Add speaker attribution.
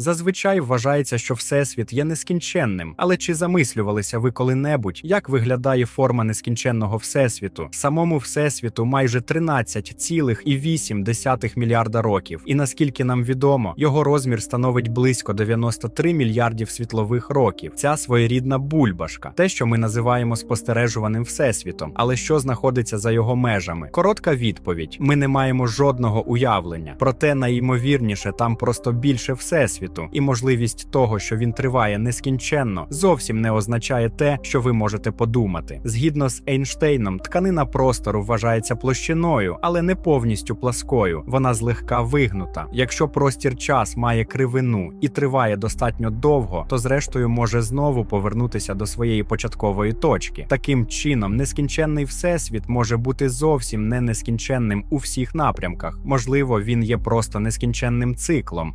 Speaker 1: Зазвичай вважається, що всесвіт є нескінченним, але чи замислювалися ви коли-небудь, як виглядає форма нескінченного всесвіту? Самому всесвіту майже 13,8 мільярда років, і наскільки нам відомо, його розмір становить близько 93 мільярдів світлових років. Ця своєрідна бульбашка, те, що ми називаємо спостережуваним всесвітом. Але що знаходиться за його межами? Коротка відповідь: ми не маємо жодного уявлення. Проте найімовірніше там просто більше всесвіту, і можливість того, що він триває нескінченно, зовсім не означає те, що ви можете подумати. Згідно з Ейнштейном, тканина простору вважається площиною, але не повністю пласкою. Вона злегка вигнута. Якщо простір час має кривину і триває достатньо довго, то зрештою може знову повернутися до своєї початкової точки. Таким чином, нескінченний всесвіт може бути зовсім не нескінченним у всіх напрямках. Можливо, він є просто нескінченним циклом.